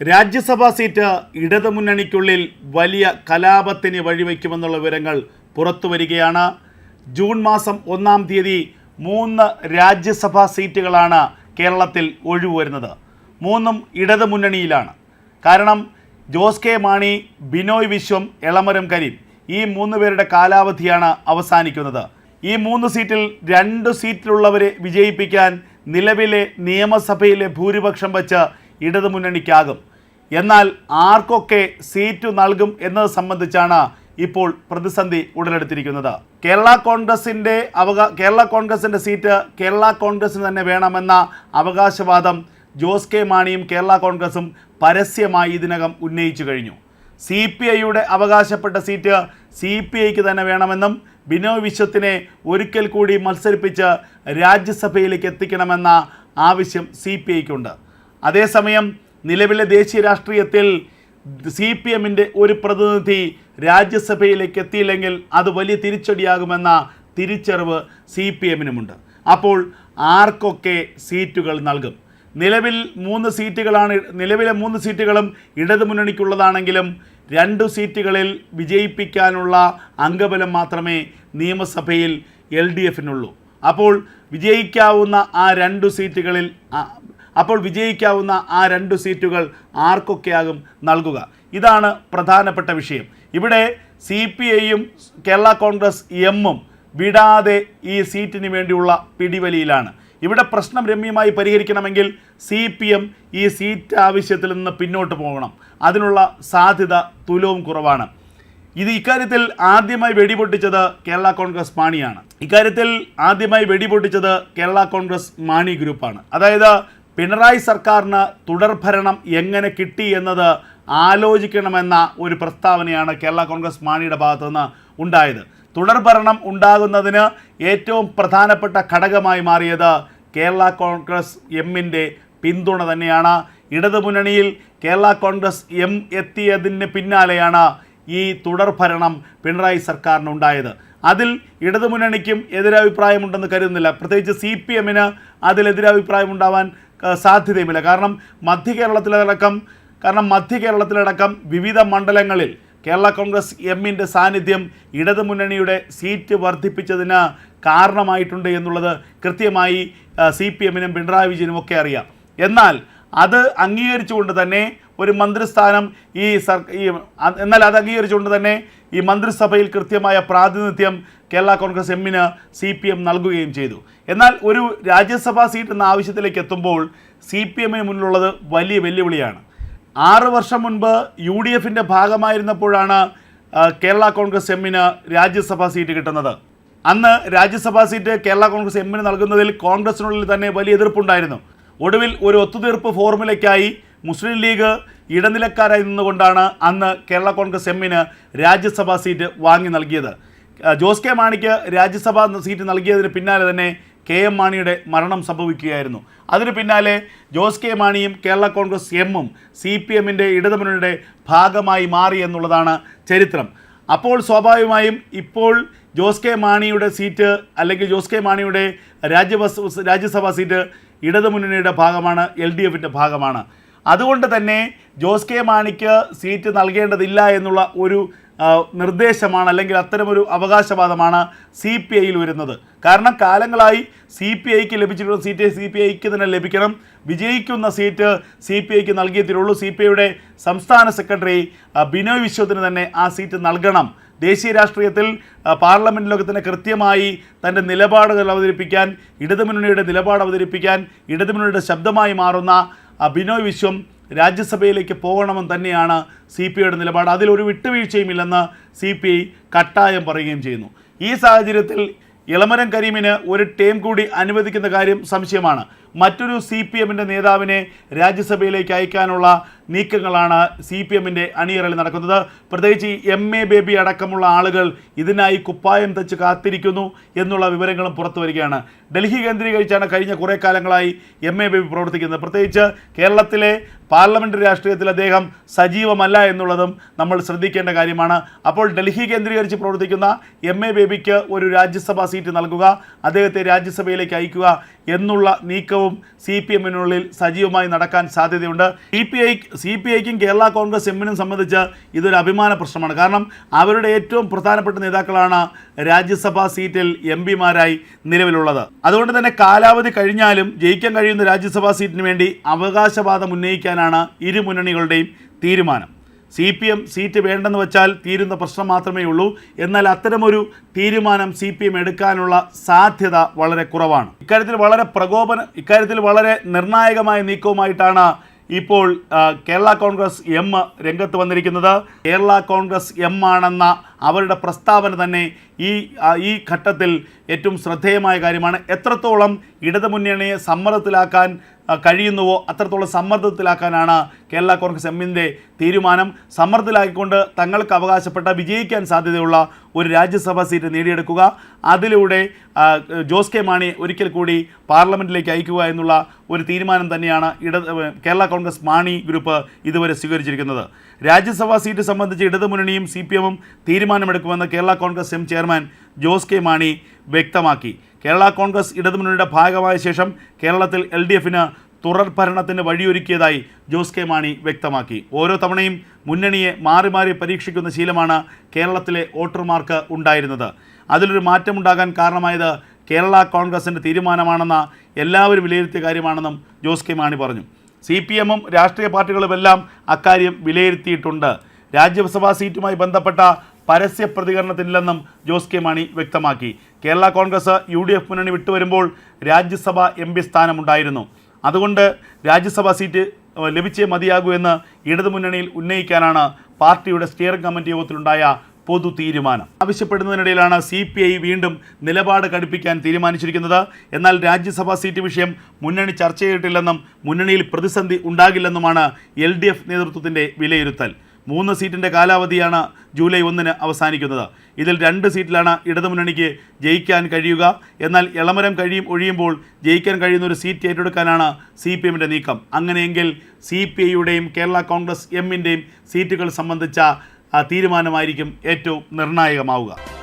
രാജ്യസഭാ seat ഇടതുമുന്നണിക്കുള്ളിൽ വലിയ കലാപത്തിന് വഴിവെക്കുമെന്നുള്ള വിവരങ്ങൾ പുറത്തു വരികയാണ് ജൂൺ മാസം ഒന്നാം തീയതി മൂന്ന് രാജ്യസഭാ സീറ്റുകളാണ് കേരളത്തിൽ ഒഴിവ് വരുന്നത് മൂന്നും ഇടതുമുന്നണിയിലാണ്. കാരണം ജോസ് കെ മാണി ബിനോയ് വിശ്വം എളമരം കരീം ഈ മൂന്ന് പേരുടെ കാലാവധിയാണ് അവസാനിക്കുന്നത്. ഈ മൂന്ന് സീറ്റിൽ രണ്ട് സീറ്റിലുള്ളവരെ വിജയിപ്പിക്കാൻ നിലവിലെ നിയമസഭയിലെ ഭൂരിപക്ഷം വച്ച് ഇടതുമുന്നണിക്കാകും. എന്നാൽ ആർക്കൊക്കെ സീറ്റ് നൽകും എന്നത് സംബന്ധിച്ചാണ് ഇപ്പോൾ പ്രതിസന്ധി ഉടലെടുത്തിരിക്കുന്നത്. കേരള കോൺഗ്രസിന്റെ അവകാ കേരള കോൺഗ്രസിന്റെ സീറ്റ് കേരള കോൺഗ്രസിന് തന്നെ വേണമെന്ന അവകാശവാദം ജോസ് കെ മാണിയും കേരള കോൺഗ്രസും പരസ്യമായി ഇതിനകം ഉന്നയിച്ചു കഴിഞ്ഞു. സി പി ഐയുടെ അവകാശപ്പെട്ട സീറ്റ് സി പി ഐക്ക് തന്നെ വേണമെന്നും ബിനോയ് വിശ്വത്തിനെ ഒരിക്കൽ കൂടി മത്സരിപ്പിച്ച് രാജ്യസഭയിലേക്ക് എത്തിക്കണമെന്ന ആവശ്യം സി പി ഐക്കുണ്ട്. അതേസമയം നിലവിലെ ദേശീയ രാഷ്ട്രീയത്തിൽ സി പി എമ്മിന്റെ ഒരു പ്രതിനിധി രാജ്യസഭയിലേക്ക് എത്തിയില്ലെങ്കിൽ അത് വലിയ തിരിച്ചടിയാകുമെന്ന തിരിച്ചറിവ് സി പി എമ്മിനുമുണ്ട്. അപ്പോൾ ആർക്കൊക്കെ സീറ്റുകൾ നൽകും? നിലവിൽ മൂന്ന് സീറ്റുകളാണ് നിലവിലെ മൂന്ന് സീറ്റുകളും ഇടതുമുന്നണിക്കുള്ളതാണെങ്കിലും രണ്ടു സീറ്റുകളിൽ വിജയിപ്പിക്കാനുള്ള അംഗബലം മാത്രമേ നിയമസഭയിൽ എൽ ഡി എഫിനുള്ളൂ. അപ്പോൾ വിജയിക്കാവുന്ന ആ രണ്ടു സീറ്റുകളിൽ അപ്പോൾ വിജയിക്കാവുന്ന ആ രണ്ട് സീറ്റുകൾ ആർക്കൊക്കെയാകും നൽകുക? ഇതാണ് പ്രധാനപ്പെട്ട വിഷയം. ഇവിടെ സി പി ഐയും കേരള കോൺഗ്രസ് എമ്മും വിടാതെ ഈ സീറ്റിന് വേണ്ടിയുള്ള പിടിവലിയിലാണ്. ഇവിടെ പ്രശ്നം രമ്യമായി പരിഹരിക്കണമെങ്കിൽ സി പി എം ഈ സീറ്റ് ആവശ്യത്തിൽ നിന്ന് പിന്നോട്ട് പോകണം. അതിനുള്ള സാധ്യത തുലവും കുറവാണ്. ഇത് ഇക്കാര്യത്തിൽ ആദ്യമായി വെടിപൊട്ടിച്ചത് കേരള കോൺഗ്രസ് മാണിയാണ്. ഇക്കാര്യത്തിൽ ആദ്യമായി വെടിപൊട്ടിച്ചത് കേരള കോൺഗ്രസ് മാണി ഗ്രൂപ്പാണ്. അതായത് പിണറായി സർക്കാരിന് തുടർഭരണം എങ്ങനെ കിട്ടി എന്നത് ആലോചിക്കണമെന്ന ഒരു പ്രസ്താവനയാണ് കേരള കോൺഗ്രസ് മാണിയുടെ ഭാഗത്തുനിന്ന് ഉണ്ടായത്. തുടർഭരണം ഉണ്ടാകുന്നതിന് ഏറ്റവും പ്രധാനപ്പെട്ട ഘടകമായി മാറിയത് കേരള കോൺഗ്രസ് എമ്മിന്റെ പിന്തുണ തന്നെയാണ്. ഇടതുമുന്നണിയിൽ കേരള കോൺഗ്രസ് എം എത്തിയതിന് പിന്നാലെയാണ് ഈ തുടർഭരണം പിണറായി സർക്കാരിന് സർക്കാരിനുണ്ടായത്. അതിൽ ഇടതുമുന്നണിക്കും എതിരഭിപ്രായമുണ്ടെന്ന് കരുതുന്നില്ല. പ്രത്യേകിച്ച് സി പി എമ്മിന് അതിൽ എതിരഭിപ്രായമുണ്ടാവാൻ സാധ്യതയുമില്ല. കാരണം മധ്യ കേരളത്തിലടക്കം കാരണം മധ്യ കേരളത്തിലടക്കം വിവിധ മണ്ഡലങ്ങളിൽ കേരള കോൺഗ്രസ് എമ്മിന്റെ സാന്നിധ്യം ഇടതുമുന്നണിയുടെ സീറ്റ് വർദ്ധിപ്പിച്ചതിന് കാരണമായിട്ടുണ്ട് എന്നുള്ളത് കൃത്യമായി സി പി എമ്മിനും പിണറായി വിജയനും ഒക്കെ അറിയാം. എന്നാൽ അത് അംഗീകരിച്ചുകൊണ്ട് തന്നെ ഒരു മന്ത്രിസ്ഥാനം ഈ സർ ഈ എന്നാൽ അത് അംഗീകരിച്ചുകൊണ്ട് തന്നെ ഈ മന്ത്രിസഭയിൽ കൃത്യമായ പ്രാതിനിധ്യം കേരള കോൺഗ്രസ് എമ്മിന് സി പി എം നൽകുകയും ചെയ്തു. എന്നാൽ ഒരു രാജ്യസഭാ സീറ്റ് എന്ന ആവശ്യത്തിലേക്ക് എത്തുമ്പോൾ സി പി എമ്മിന് മുന്നിലുള്ളത് വലിയ വെല്ലുവിളിയാണ്. ആറ് വർഷം മുൻപ് യു ഡി എഫിന്റെ ഭാഗമായിരുന്നപ്പോഴാണ് കേരള കോൺഗ്രസ് എമ്മിന് രാജ്യസഭാ സീറ്റ് കിട്ടുന്നത്. അന്ന് രാജ്യസഭാ സീറ്റ് കേരള കോൺഗ്രസ് എമ്മിന് നൽകുന്നതിൽ കോൺഗ്രസിനുള്ളിൽ തന്നെ വലിയ എതിർപ്പുണ്ടായിരുന്നു. ഒടുവിൽ ഒരു ഒത്തുതീർപ്പ് ഫോർമുലയ്ക്കായി മുസ്ലിം ലീഗ് ഇടനിലക്കാരായി നിന്നുകൊണ്ടാണ് അന്ന് കേരള കോൺഗ്രസ് എമ്മിന് രാജ്യസഭാ സീറ്റ് വാങ്ങി നൽകിയത്. ജോസ് കെ മാണിക്ക് രാജ്യസഭാ സീറ്റ് നൽകിയതിന് പിന്നാലെ തന്നെ കെ എം മാണിയുടെ മരണം സംഭവിക്കുകയായിരുന്നു. അതിന് പിന്നാലെ ജോസ് കെ മാണിയും കേരള കോൺഗ്രസ് എമ്മും സി പി എമ്മിന്റെ ഇടതുമുന്നണിയുടെ ഭാഗമായി മാറി എന്നുള്ളതാണ് ചരിത്രം. അപ്പോൾ സ്വാഭാവികമായും ഇപ്പോൾ ജോസ് കെ മാണിയുടെ സീറ്റ് അല്ലെങ്കിൽ ജോസ് കെ മാണിയുടെ രാജ്യസഭാ സീറ്റ് ഇടതുമുന്നണിയുടെ ഭാഗമാണ് എൽ ഡി എഫിന്റെ ഭാഗമാണ്. അതുകൊണ്ട് തന്നെ ജോസ് കെ മാണിക്ക് സീറ്റ് നൽകേണ്ടതില്ല എന്നുള്ള ഒരു നിർദ്ദേശമാണ് അല്ലെങ്കിൽ അത്തരമൊരു അവകാശവാദമാണ് സി പി ഐയിൽ വരുന്നത്. കാരണം കാലങ്ങളായി സി പി ഐക്ക് ലഭിച്ചിട്ടുള്ള സീറ്റ് സി പി ഐക്ക് തന്നെ ലഭിക്കണം. വിജയിക്കുന്ന സീറ്റ് സി പി ഐക്ക് നൽകിയേ സി പി ഐയുടെ സംസ്ഥാന സെക്രട്ടറി ബിനോയ് വിശ്വത്തിന് തന്നെ ആ സീറ്റ് നൽകണം. ദേശീയ രാഷ്ട്രീയത്തിൽ ആ, പാർലമെന്റിലൊക്കെ തന്നെ കൃത്യമായി തന്റെ നിലപാടുകൾ അവതരിപ്പിക്കാൻ ഇടതുമുന്നണിയുടെ നിലപാട് അവതരിപ്പിക്കാൻ ഇടതുമുന്നണിയുടെ ശബ്ദമായി മാറുന്ന ബിനോയ് വിശ്വം രാജ്യസഭയിലേക്ക് പോകണമെന്ന് തന്നെയാണ് സി പി ഐയുടെ നിലപാട്. അതിലൊരു വിട്ടുവീഴ്ചയുമില്ലെന്ന് സി പി ഐ കട്ടായം പറയുകയും ചെയ്യുന്നു. ഈ സാഹചര്യത്തിൽ ഇളമരം കരീമിന് ഒരു ടേം കൂടി അനുവദിക്കുന്ന കാര്യം സംശയമാണ്. മറ്റൊരു സി പി എമ്മിന്റെ നേതാവിനെ രാജ്യസഭയിലേക്ക് അയക്കാനുള്ള നീക്കങ്ങളാണ് സി പി എമ്മിന്റെ അണിയറയിൽ നടക്കുന്നത്. പ്രത്യേകിച്ച് എം എ ബേബി അടക്കമുള്ള ആളുകൾ ഇതിനായി കുപ്പായം തച്ച് കാത്തിരിക്കുന്നു എന്നുള്ള വിവരങ്ങളും പുറത്തു വരികയാണ്. ഡൽഹി കേന്ദ്രീകരിച്ചാണ് കഴിഞ്ഞ കുറേ കാലങ്ങളായി എം എ ബേബി പ്രവർത്തിക്കുന്നത്. പ്രത്യേകിച്ച് കേരളത്തിലെ പാർലമെന്ററി രാഷ്ട്രീയത്തിൽ അദ്ദേഹം സജീവമല്ല എന്നുള്ളതും നമ്മൾ ശ്രദ്ധിക്കേണ്ട കാര്യമാണ്. അപ്പോൾ ഡൽഹി കേന്ദ്രീകരിച്ച് പ്രവർത്തിക്കുന്ന എം എ ബേബിക്ക് ഒരു രാജ്യസഭാ സീറ്റ് നൽകുക അദ്ദേഹത്തെ രാജ്യസഭയിലേക്ക് അയക്കുക എന്നുള്ള നീക്കവും തർക്കവും സി പി എമ്മിനുള്ളിൽ സജീവമായി നടക്കാൻ സാധ്യതയുണ്ട്. C P I C P ഐക്കും Kerala Congress എമ്മിനും സംബന്ധിച്ച് ഇതൊരു അഭിമാന പ്രശ്നമാണ്. കാരണം അവരുടെ ഏറ്റവും പ്രധാനപ്പെട്ട നേതാക്കളാണ് രാജ്യസഭാ സീറ്റിൽ എം പിമാരായി നിലവിലുള്ളത്. അതുകൊണ്ട് തന്നെ കാലാവധി കഴിഞ്ഞാലും ജയിക്കാൻ കഴിയുന്ന രാജ്യസഭാ സീറ്റിന് വേണ്ടി അവകാശവാദം ഉന്നയിക്കാനാണ് ഇരു മുന്നണികളുടെയും തീരുമാനം. സി പി എം സീറ്റ് വേണ്ടെന്ന് വെച്ചാൽ തീരുന്ന പ്രശ്നം മാത്രമേ ഉള്ളൂ. എന്നാൽ അത്തരമൊരു തീരുമാനം സി പി എം എടുക്കാനുള്ള സാധ്യത വളരെ കുറവാണ്. ഇക്കാര്യത്തിൽ വളരെ പ്രകോപന ഇക്കാര്യത്തിൽ വളരെ നിർണായകമായ നീക്കവുമായിട്ടാണ് ഇപ്പോൾ കേരള കോൺഗ്രസ് എം രംഗത്ത് വന്നിരിക്കുന്നത്. കേരള കോൺഗ്രസ് എം ആണെന്ന അവരുടെ പ്രസ്താവന തന്നെ ഈ ഈ ഘട്ടത്തിൽ ഏറ്റവും ശ്രദ്ധേയമായ കാര്യമാണ്. എത്രത്തോളം ഇടതുമുന്നണിയെ സമ്മർദ്ദത്തിലാക്കാൻ കഴിയുന്നുവോ അത്രത്തോളം സമ്മർദ്ദത്തിലാക്കാനാണ് കേരള കോൺഗ്രസ് എമ്മിന്റെ തീരുമാനം. സമ്മർദ്ദത്തിലാക്കിക്കൊണ്ട് തങ്ങൾക്ക് അവകാശപ്പെട്ട വിജയിക്കാൻ സാധ്യതയുള്ള ഒരു രാജ്യസഭാ സീറ്റ് നേടിയെടുക്കുക. അതിലൂടെ ജോസ് കെ മാണി ഒരിക്കൽ കൂടി പാർലമെന്റിലേക്ക് അയക്കുക എന്നുള്ള ഒരു തീരുമാനം തന്നെയാണ് ഇട കേരള കോൺഗ്രസ് മാണി ഗ്രൂപ്പ് ഇതുവരെ സ്വീകരിച്ചിരിക്കുന്നത്. രാജ്യസഭാ സീറ്റ് സംബന്ധിച്ച് ഇടതുമുന്നണിയും സി പി എമ്മും തീരുമാനമെടുക്കുമെന്ന് Kerala Congress M chairman Jose K Mani വ്യക്തമാക്കി. കേരള കോൺഗ്രസ് ഇടതുമുന്നണിയുടെ ഭാഗമായ ശേഷം കേരളത്തിൽ എൽ ഡി എഫിന് തുടർ ഭരണത്തിന് വഴിയൊരുക്കിയതായി ജോസ് കെ മാണി വ്യക്തമാക്കി. ഓരോ തവണയും മുന്നണിയെ മാറി മാറി പരീക്ഷിക്കുന്ന ശീലമാണ് കേരളത്തിലെ വോട്ടർമാർക്ക് ഉണ്ടായിരുന്നത്. അതിലൊരു മാറ്റമുണ്ടാകാൻ കാരണമായത് കേരള കോൺഗ്രസിന്റെ തീരുമാനമാണെന്ന എല്ലാവരും വിലയിരുത്തിയ കാര്യമാണെന്നും ജോസ് കെ മാണി പറഞ്ഞു. സി പി എമ്മും രാഷ്ട്രീയ പാർട്ടികളുമെല്ലാം അക്കാര്യം വിലയിരുത്തിയിട്ടുണ്ട്. രാജ്യസഭാ സീറ്റുമായി ബന്ധപ്പെട്ട പരസ്യ പ്രതികരണത്തിനില്ലെന്നും ജോസ് കെ മാണി വ്യക്തമാക്കി. Kerala Congress U D F മുന്നണി വിട്ടുവരുമ്പോൾ രാജ്യസഭ എം പി സ്ഥാനമുണ്ടായിരുന്നു. അതുകൊണ്ട് രാജ്യസഭാ സീറ്റ് ലഭിച്ചേ മതിയാകൂ എന്ന് ഇടതുമുന്നണിയിൽ ഉന്നയിക്കാനാണ് പാർട്ടിയുടെ സ്റ്റിയറിംഗ് കമ്മിറ്റി യോഗത്തിലുണ്ടായ പൊതു തീരുമാനം. ആവശ്യപ്പെടുന്നതിനിടയിലാണ് സി പി ഐ വീണ്ടും നിലപാട് കടുപ്പിക്കാൻ തീരുമാനിച്ചിരിക്കുന്നത്. എന്നാൽ രാജ്യസഭാ സീറ്റ് വിഷയം മുന്നണി ചർച്ച ചെയ്തിട്ടില്ലെന്നും മുന്നണിയിൽ പ്രതിസന്ധി ഉണ്ടാകില്ലെന്നുമാണ് എൽ ഡി എഫ് നേതൃത്വത്തിന്റെ വിലയിരുത്തൽ. മൂന്ന് സീറ്റിന്റെ കാലാവധിയാണ് ജൂലൈ ഒന്നിന് അവസാനിക്കുന്നത്. ഇതിൽ രണ്ട് സീറ്റിലാണ് ഇടതുമുന്നണിക്ക് ജയിക്കാൻ കഴിയുക. എന്നാൽ ഇളമരം കഴിയും ഒഴിയുമ്പോൾ ജയിക്കാൻ കഴിയുന്ന ഒരു സീറ്റ് ഏറ്റെടുക്കാനാണ് സി പി എമ്മിന്റെ നീക്കം. അങ്ങനെയെങ്കിൽ സി പി ഐയുടെയും കേരള കോൺഗ്രസ് എമ്മിന്റെയും സീറ്റുകൾ സംബന്ധിച്ച തീരുമാനമായിരിക്കും ഏറ്റവും നിർണായകമാവുക.